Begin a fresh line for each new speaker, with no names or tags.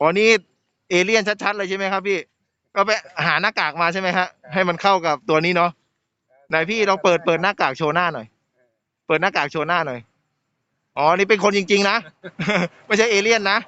อ๋อนี่เอเลี่ยนชัดๆเลยใช่ไหมครับพี่ ก็ไปหาหน้ากากมาใช่ไหมฮะให้มันเข้ากับตัวนี้เนาะไหนพี่เราเปิดเปิดหน้ากากโชว์หน้าหน่อย เปิดหน้ากากโชว์หน้าหน่อย อ๋อ นี่เป็นคนจริง ๆ นะ ไม่ใช่เอเลี่ยนนะ